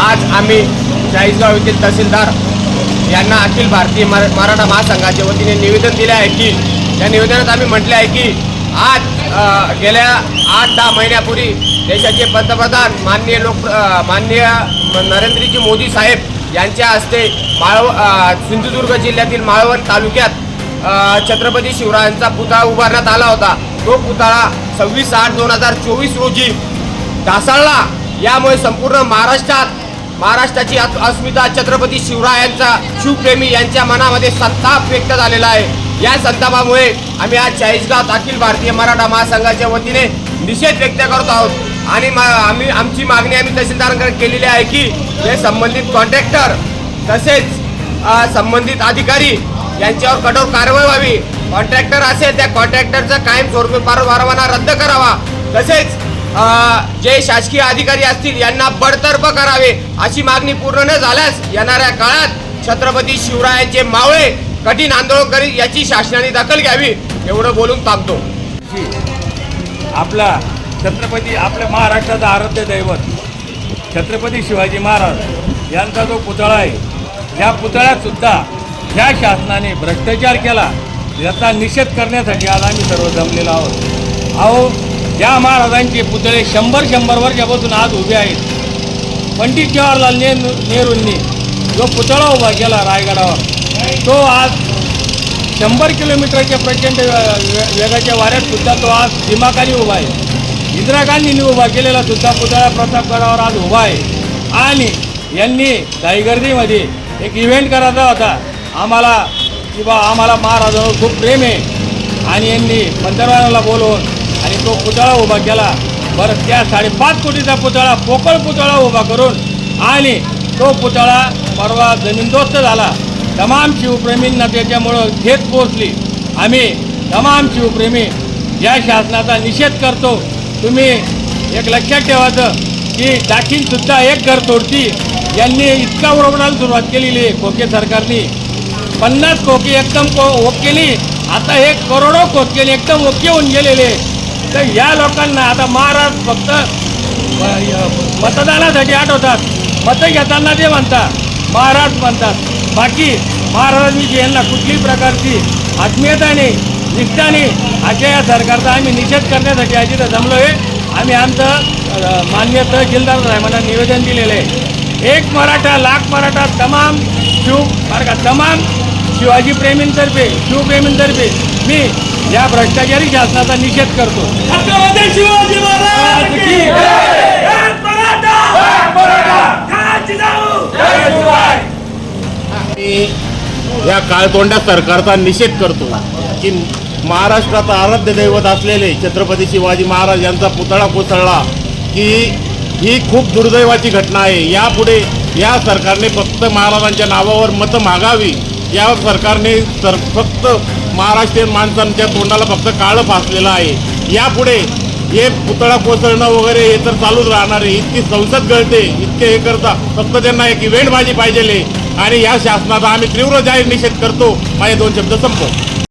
आज आम्ही चाळीसगाव येथील तहसीलदार यांना अखिल भारतीय मरा मराठा महासंघाच्या वतीने निवेदन दिले आहे की या निवेदनात आम्ही म्हटले आहे की आज गेल्या आठ दहा महिन्यापूर्वी देशाचे पंतप्रधान माननीय लोक माननीय नरेंद्रजी मोदी साहेब यांच्या हस्ते माळव सिंधुदुर्ग जिल्ह्यातील माळवण तालुक्यात छत्रपती शिवरायांचा पुतळा उभारण्यात आला होता. तो पुतळा सव्वीस आठ दोन हजार चोवीस रोजी ढासळला. यामुळे संपूर्ण महाराष्ट्रात महाराष्ट्राची अस्मिता छत्रपती शिवरायांचा शिवप्रेमी यांच्या मनामध्ये संताप व्यक्त झालेला आहे. या संतापामुळे आम्ही आज चाळीसगाव अखिल भारतीय मराठा महासंघाच्या वतीने निषेध व्यक्त करत आहोत. आणि मा- आम्ही आमची मागणी आम्ही तहसीलदारांकडे केलेली आहे की हे संबंधित कॉन्ट्रॅक्टर तसेच संबंधित अधिकारी यांच्यावर कठोर कारवाई व्हावी. कॉन्ट्रॅक्टर असेल त्या कॉन्ट्रॅक्टरचा कायम स्वरूपी परवाना रद्द करावा. तसेच जे शासकीय अधिकारी असतील यांना बडतर्फ करावे अशी मागणी पूर्ण न झाल्यास येणाऱ्या काळात छत्रपती शिवरायांचे मावळे कठीण आंदोलन करीत याची शासनाने दखल घ्यावी एवढं बोलून थांबतो. आपला छत्रपती आपल्या महाराष्ट्राचा आराध्य दैवत छत्रपती शिवाजी महाराज यांचा जो पुतळा आहे या पुतळ्यातसुद्धा ह्या शासनाने भ्रष्टाचार केला याचा निषेध करण्यासाठी आज आम्ही सर्व जमलेलो आहोत. अहो या महाराजांचे पुतळे शंभर शंभर वर्षापासून आज उभे आहेत. पंडित जवाहरलाल नेहरू नेहरूंनी जो पुतळा उभा केला रायगडावर तो आज शंभर किलोमीटरच्या प्रचंड वेगाच्या वाऱ्यात सुद्धा तो आज दिमाखाली उभा आहे. इंदिरा गांधींनी उभा केलेला सुद्धा पुतळा प्रतापगडावर आज उभा आहे. आणि यांनी दाईगर्दीमध्ये एक इव्हेंट करायचा होता. आम्हाला की आम्हाला महाराजांवर खूप प्रेम आहे. आणि यांनी पंतप्रधानाला बोलवून आणि तो पुतळा उभा केला. बरं त्या साडेपाच कोटीचा पुतळा पोकळ पुतळा उभा करून आणि तो पुतळा परवा जमीनदोस्त झाला. तमाम शिवप्रेमींना त्याच्यामुळं घेत पोचली आम्ही तमाम शिवप्रेमी या शासनाचा निषेध करतो. तुम्ही एक लक्षात ठेवायचं की दाखीनसुद्धा एक घर तोडती. यांनी इतका ओरडायला सुरुवात केलेली आहे खोके सरकारने. पन्नास खोके एकदम को ओकेली आता हे करोडो खोके एकदम ओके होऊन गेलेले. तर या लोकांना आता महाराज फक्त मतदानासाठी आठवतात. मतं घेताना ते म्हणतात. महाराज म्हणतात. बाकी महाराजांची यांना कुठलीही प्रकारची आत्मीयता नाही निष्ठा नाही अशा या सरकारचा आम्ही निषेध करण्यासाठी आज इथं जमलो आहे. आम्ही आमचं मान्य तहसीलदार साहेबांना निवेदन दिलेलं आहे. एक मराठा लाख मराठा तमाम शिव बरं का तमाम शिवाजी प्रेमींतर्फे शिवप्रेमींतर्फे मी या भ्रष्टाचारी शासनाचा निषेध करतो. छत्रपती शिवाजी महाराज की एक मराठा! एक मराठा! काय जिजाऊ मी या काळतोंड्या सरकारचा निषेध करतो की महाराष्ट्राचं आराध्य दैवत असलेले छत्रपती शिवाजी महाराज यांचा पुतळा कोसळला की ही खूप दुर्दैवाची घटना आहे. यापुढे या सरकारने फक्त महाराजांच्या नावावर मतं मागावी. या सरकारने सर फक्त महाराष्ट्रीयन माणसांच्या तोंडाला फक्त काळं फासलेलं आहे. यापुढे हे पुतळा कोसळणं वगैरे हे तर चालूच राहणार आहे. इतकी संसद गळते इतके हे करता फक्त त्यांना एक इव्हेंटबाजी पाहिजे आणि या शासनाचा आम्ही तीव्र जाहीर निषेध करतो. माझे दोन शब्द संपव